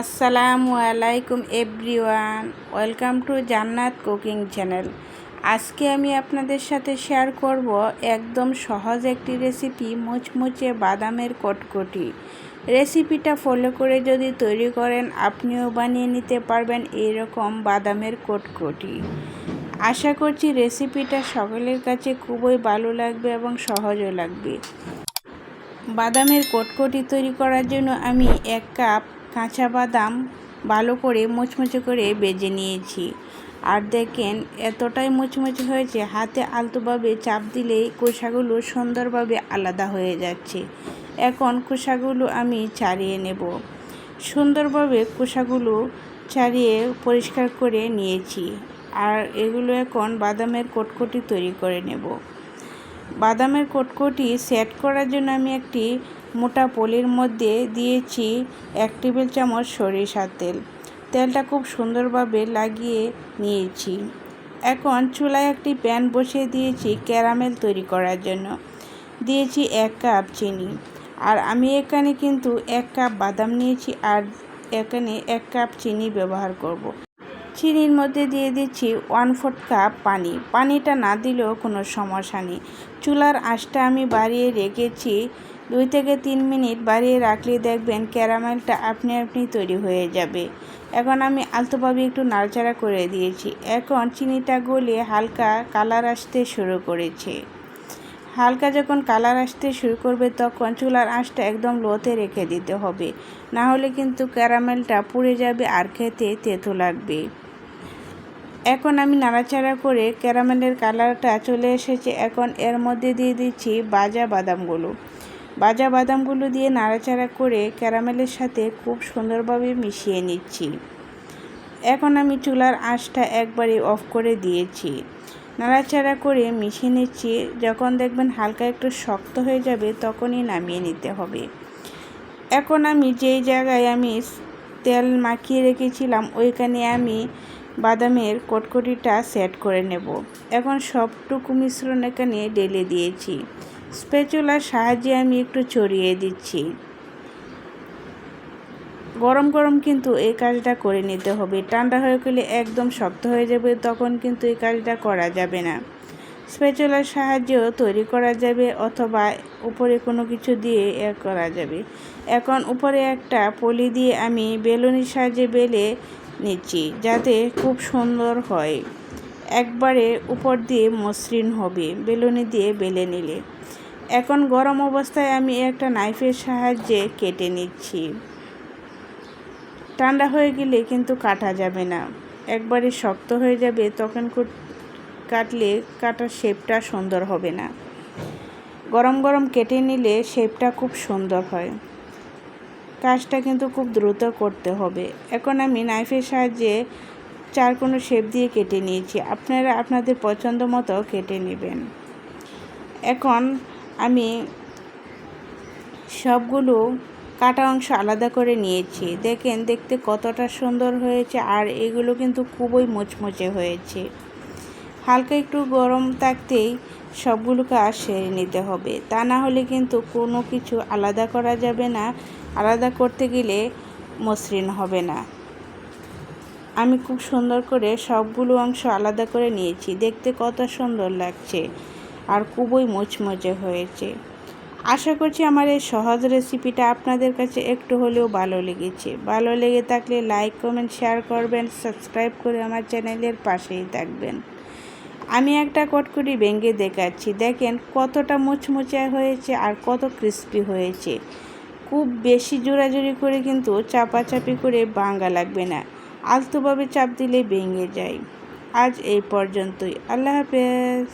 আসসালামু আলাইকুম everyone, welcome to Jannat cooking channel. আজকে আমি আপনাদের সাথে শেয়ার করব একদম সহজ একটি রেসিপি, মুচমুচে বাদামের কটকটি। রেসিপিটা ফলো করে যদি তৈরি করেন, আপনিও বানিয়ে নিতে পারবেন এরকম বাদামের কটকটি। আশা করছি রেসিপিটা সকলের কাছে খুবই ভালো লাগবে এবং সহজও লাগবে। বাদামের কটকটি তৈরি করার জন্য আমি এক কাপ কাঁচা বাদাম ভালো করে মুচমুচে করে বেজে নিয়েছি। আর দেখেন, এতটাই মুচমুচে হয়েছে, হাতে আলতোভাবে চাপ দিলেই কোষাগুলো সুন্দরভাবে আলাদা হয়ে যাচ্ছে। এখন কোষাগুলো আমি ছাড়িয়ে নেব। সুন্দরভাবে কোষাগুলো ছাড়িয়ে পরিষ্কার করে নিয়েছি। আর এগুলো এখন বাদামের কটকটি তৈরি করে নেব। বাদামের কটকটি সেট করার জন্য আমি একটি মোটা পলির মধ্যে দিয়েছি এক টেবিল চামচ সরিষার তেল। তেলটা খুব সুন্দরভাবে লাগিয়ে নিয়েছি। এখন চুলায় একটি প্যান বসিয়ে দিয়েছি ক্যারামেল তৈরি করার জন্য। দিয়েছি এক কাপ চিনি। আর আমি এখানে কিন্তু এক কাপ বাদাম নিয়েছি আর এখানে এক কাপ চিনি ব্যবহার করব। চিনির মধ্যে দিয়ে দিচ্ছি ওয়ান ফোর্থ কাপ পানি। পানিটা না দিলেও কোনো সমস্যা নেই। চুলার আঁচটা আমি বাড়িয়ে রেখেছি দুই থেকে তিন মিনিট বাড়িয়ে রাখলে দেখবেন ক্যারামেলটা আপনি আপনি তৈরি হয়ে যাবে। এখন আমি আলতোভাবে একটু নাড়াচাড়া করে দিয়েছি। এখন চিনিটা গলে হালকা কালার আসতে শুরু করেছে। হালকা যখন কালার আসতে শুরু করবে তখন চুলার আঁচটা একদম লোতে রেখে দিতে হবে। না হলে কিন্তু ক্যারামেলটা পুড়ে যাবে আর খেতে তেতো লাগবে। এখন আমি নাড়াচাড়া করে ক্যারামেলের কালারটা চলে এসেছে। এখন এর মধ্যে দিয়ে দিচ্ছি বাজা বাদামগুলো। বাজা বাদামগুলো দিয়ে নাড়াচাড়া করে ক্যারামেলের সাথে খুব সুন্দরভাবে মিশিয়ে নিচ্ছি। এখন আমি চুলার আঁচটা একবারে অফ করে দিয়েছি। নাড়াচাড়া করে মিশিয়ে নিচ্ছি। যখন দেখবেন হালকা একটু শক্ত হয়ে যাবে, তখনই নামিয়ে নিতে হবে। এখন আমি যেই জায়গায় আমি তেল মাখিয়ে রেখেছিলাম, ওইখানে আমি বাদামের কটকটিটা সেট করে নেব। এখন সবটুকু মিশ্রণ এখানে ঢেলে দিয়েছি। স্পেচুলার সাহায্যে আমি একটু চড়িয়ে দিচ্ছি। গরম গরম কিন্তু এই কাজটা করে নিতে হবে। ঠান্ডা হয়ে গেলে একদম শক্ত হয়ে যাবে, তখন কিন্তু এই কাজটা করা যাবে না। স্পেচুলার সাহায্যেও তৈরি করা যাবে অথবা উপরে কোনো কিছু দিয়ে এ করা যাবে। এখন উপরে একটা পলি দিয়ে আমি বেলুনির সাহায্যে বেলে নিচ্ছি যাতে খুব সুন্দর হয়। একবারে উপর দিয়ে মসৃণ হবে, বেলুনি দিয়ে বেলে নিলে। এখন গরম অবস্থায় আমি একটা নাইফের সাহায্যে কেটে নিচ্ছি। ঠান্ডা হয়ে গেলে কিন্তু কাটা যাবে না। একবারে শক্ত হয়ে যাবে, তখন কাটলে কাটার শেপটা সুন্দর হবে না। গরম গরম কেটে নিলে শেপটা খুব সুন্দর হয়। কাজটা কিন্তু খুব দ্রুত করতে হবে। এখন আমি নাইফের সাহায্যে চার কোনো শেপ দিয়ে কেটে নিয়েছি। আপনারা আপনাদের পছন্দ মতো কেটে নেবেন। এখন আমি সবগুলো কাটা অংশ আলাদা করে নিয়েছি। দেখেন, দেখতে কতটা সুন্দর হয়েছে আর এগুলো কিন্তু খুবই মুচমুচে হয়েছে। হালকা একটু গরম থাকতেই সবগুলো কাজ সেরে নিতে হবে। তা না হলে কিন্তু কোনো কিছু আলাদা করা যাবে না। আলাদা করতে গেলে মসৃণ হবে না। আমি খুব সুন্দর করে সবগুলো অংশ আলাদা করে নিয়েছি। দেখতে কত সুন্দর লাগছে। আর খুবই মুচমুচে হয়েছে। আশা করছি আমার এই সহজ রেসিপিটা আপনাদের কাছে একটু হলেও ভালো লেগেছে। ভালো লেগে থাকলে লাইক কমেন্ট শেয়ার করবেন সাবস্ক্রাইব করে আমার চ্যানেলের পাশেই থাকবেন। আমি একটা কটকটি ভেঙে দেখাচ্ছি। দেখেন কতটা মুচমুচে হয়েছে আর কত ক্রিস্পি হয়েছে। খুব বেশি জোরাজুরি করে কিন্তু চাপাচাপি করে ভাঙ্গা লাগবে না। আলতোভাবে চাপ দিলে ভেঙে যায়। আজ এই পর্যন্তই। আল্লাহ হাফেজ।